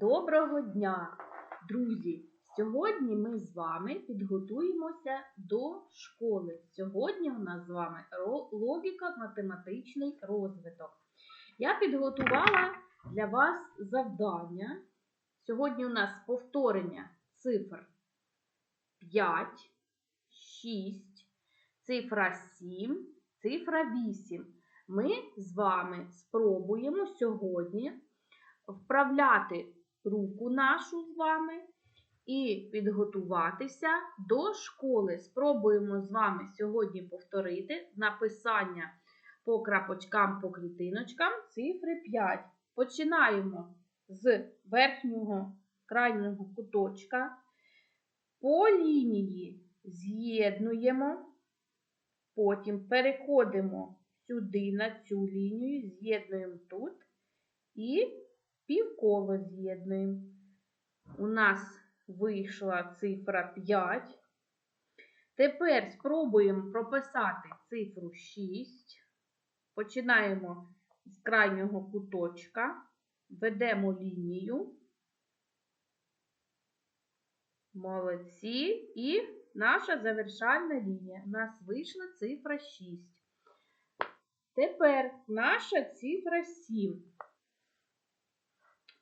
Доброго дня, друзі! Сьогодні ми з вами підготуємося до школи. Сьогодні у нас з вами ро- логіко-математичний розвиток. Я підготувала для вас завдання. Сьогодні у нас повторення цифр 5, 6, цифра 7, цифра 8. Ми з вами спробуємо сьогодні вправляти руку нашу з вами і підготуватися до школи. Спробуємо з вами сьогодні повторити написання по крапочкам, по клітиночкам цифри 5. Починаємо з верхнього крайнього куточка. По лінії з'єднуємо, потім переходимо сюди на цю лінію, з'єднуємо тут і півколо з'єднуємо. У нас вийшла цифра 5. Тепер спробуємо прописати цифру 6. Починаємо з крайнього куточка, ведемо лінію. Молодці. І наша завершальна лінія. У нас вийшла цифра 6. Тепер наша цифра 7.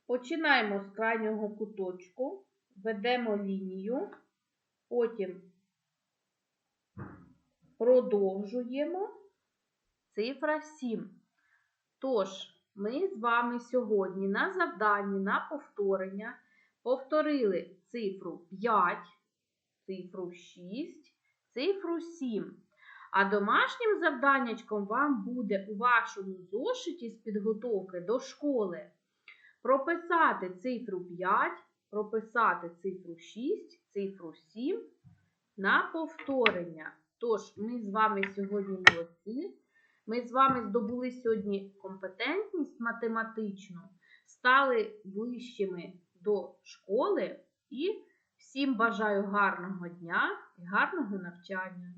Починаємо з крайнього куточку, ведемо лінію, потім продовжуємо цифра 7. Тож, ми з вами сьогодні на завданні, на повторення повторили цифру 5, цифру 6, цифру 7. А домашнім завданнячком вам буде у вашому зошиті з підготовки до школи прописати цифру 5, прописати цифру 6, цифру 7 на повторення. Тож, ми з вами сьогодні молодці. Ми з вами здобули сьогодні компетентність математичну, стали ближчими до школи і всім бажаю гарного дня і гарного навчання.